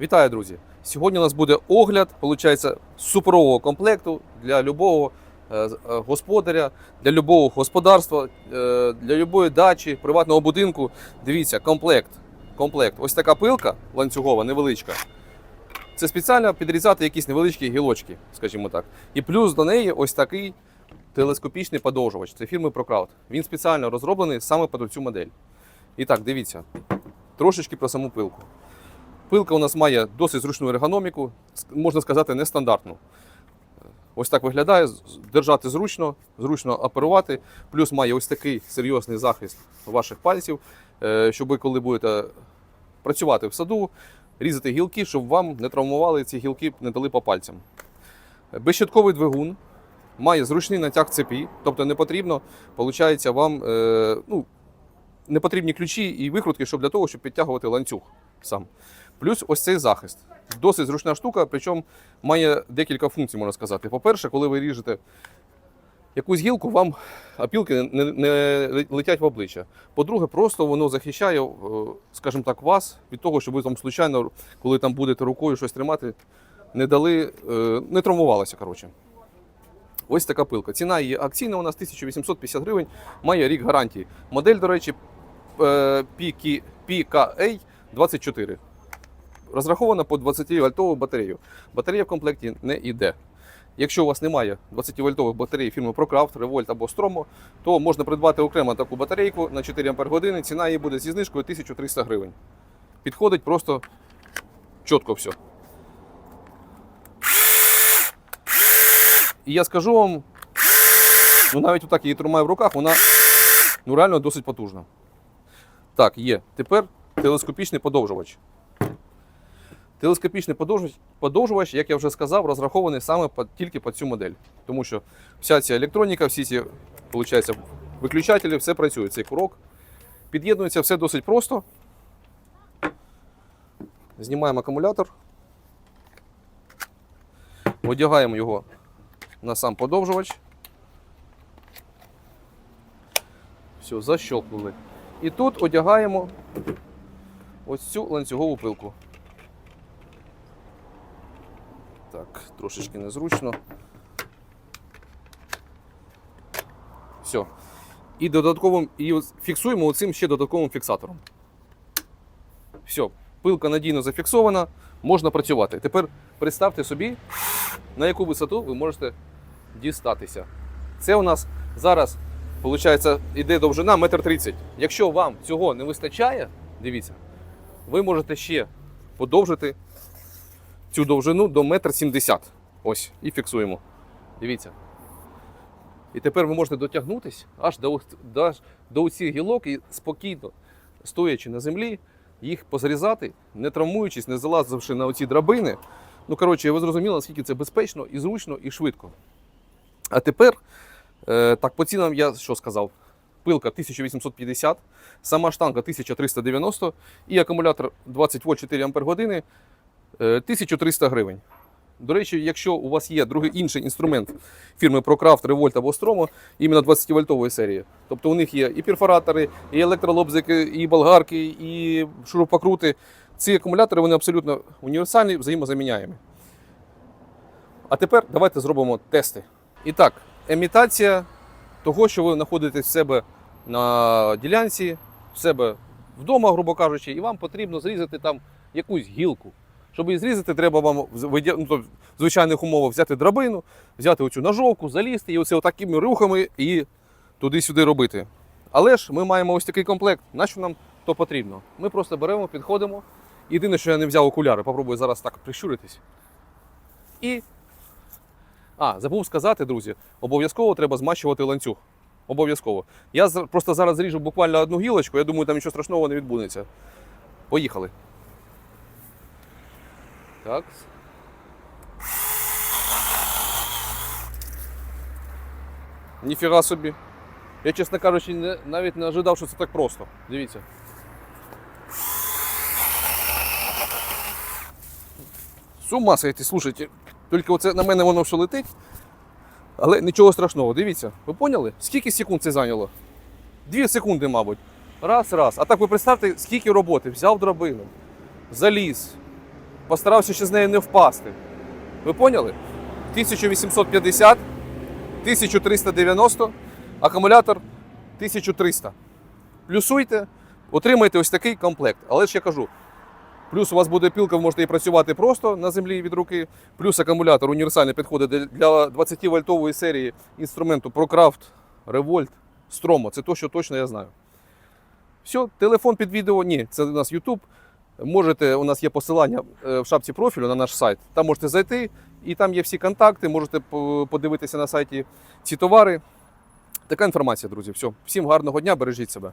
Вітаю, друзі! Сьогодні у нас буде огляд, виходить, суперового комплекту для любого е, е, господаря, для любого господарства, е, для любої дачі, приватного будинку. Дивіться, комплект. комплект. Ось така пилка ланцюгова, невеличка. Це спеціально підрізати якісь невеличкі гілочки, скажімо так. І плюс до неї ось такий телескопічний подовжувач. Це фірми ProCrowd. Він спеціально розроблений саме під цю модель. І так, дивіться, трошечки про саму пилку. Пилка у нас має досить зручну ергономіку, можна сказати, нестандартну. Ось так виглядає, держати зручно, зручно оперувати. Плюс має ось такий серйозний захист ваших пальців, е, щоб ви, коли будете працювати в саду, різати гілки, щоб вам не травмували ці гілки, не дали по пальцям. Безщитковий двигун має зручний натяг цепі, тобто не потрібно, виходить, вам е, ну, не потрібні ключі і викрутки, щоб для того, щоб підтягувати ланцюг сам. Плюс ось цей захист. Досить зручна штука, причому має декілька функцій, можна сказати. По-перше, коли ви ріжете якусь гілку, вам опілки не, не летять в обличчя. По-друге, просто воно захищає, е, скажімо так, вас від того, щоб ви там случайно, коли там будете рукою щось тримати, не дали, е, не травмувалося. Коротше. Ось така пилка. Ціна її акційна у нас 1850 гривень, має рік гарантії. Модель, до речі, е, PKA 24. Розрахована по 20-вольтову батарею. Батарея в комплекті не йде. Якщо у вас немає 20-вольтових батарей фірми ProCraft, Revolt або Stromo, то можна придбати окремо таку батарейку на 4 Ах. Ціна її буде зі знижкою 1300 гривень. Підходить просто чітко все. І я скажу вам, ну навіть отак її тримаю в руках, вона ну, реально досить потужна. Так, є. Тепер телескопічний подовжувач. Телескопічний подовжувач, як я вже сказав, розрахований саме по- тільки під цю модель. Тому що вся ця електроніка, всі ці виходить, виключателі, все працює. Цей курок. Під'єднується все досить просто. Знімаємо акумулятор. Одягаємо його на сам подовжувач. Все, защелкнули. І тут одягаємо ось цю ланцюгову пилку. Так, трошечки незручно. Все. І додатковим і фіксуємо оцим ще додатковим фіксатором. Все, пилка надійно зафіксована, можна працювати. Тепер представте собі, на яку висоту ви можете дістатися. Це у нас зараз, виходить, іде довжина 1,30 м. Якщо вам цього не вистачає, дивіться, ви можете ще подовжити цю довжину до 1,70 м. Ось, і фіксуємо. Дивіться. І тепер ви можете дотягнутися аж до, до, до цих гілок і спокійно, стоячи на землі, їх позрізати, не травмуючись, не залазивши на оці драбини. Ну, коротше, ви зрозуміли, наскільки це безпечно і зручно, і швидко. А тепер, е, так, по цінам я що сказав? Пилка 1850, сама штанга 1390 і акумулятор 20 вольт 4 Ах е, 1300 гривень. До речі, якщо у вас є другий інший інструмент фірми ProCraft, Revolt або Stromo, іменно 20-вольтової серії. Тобто у них є і перфоратори, і електролобзики, і болгарки, і шурупокрути. Ці акумулятори вони абсолютно універсальні, взаємозаміняємі. А тепер давайте зробимо тести. І так, емітація того, що ви знаходитесь в себе на ділянці, в себе вдома, грубо кажучи, і вам потрібно зрізати там якусь гілку. Щоб її зрізати, треба вам в ну, звичайних умовах взяти драбину, взяти оцю ножовку, залізти і оце такими рухами і туди-сюди робити. Але ж ми маємо ось такий комплект. Нащо нам то потрібно? Ми просто беремо, підходимо. Єдине, що я не взяв окуляри, попробую зараз так прищуритись. І. А, забув сказати, друзі, обов'язково треба змащувати ланцюг. Обов'язково. Я просто зараз зріжу буквально одну гілочку, я думаю, там нічого страшного не відбудеться. Поїхали. Так. Ніфіга собі. Я, чесно кажучи, не, навіть не ожидав, що це так просто. Дивіться. З ума сойти, слушайте. Тільки оце на мене воно все летить. Але нічого страшного, дивіться. Ви поняли? Скільки секунд це зайняло? Дві секунди, мабуть. Раз, раз. А так ви представте, скільки роботи. Взяв драбину, заліз, постарався ще з нею не впасти. Ви поняли? 1850, 1390, акумулятор 1300. Плюсуйте, отримайте ось такий комплект. Але ж я кажу, плюс у вас буде пілка, ви можете і працювати просто на землі від руки, плюс акумулятор універсальний підходить для 20-вольтової серії інструменту ProCraft, Revolt, Stromo. Це то, що точно я знаю. Все, телефон під відео. Ні, це у нас YouTube. Можете, у нас є посилання е, в шапці профілю на наш сайт. Там можете зайти, і там є всі контакти. Можете подивитися на сайті ці товари. Така інформація, друзі. Все. Всім гарного дня, бережіть себе.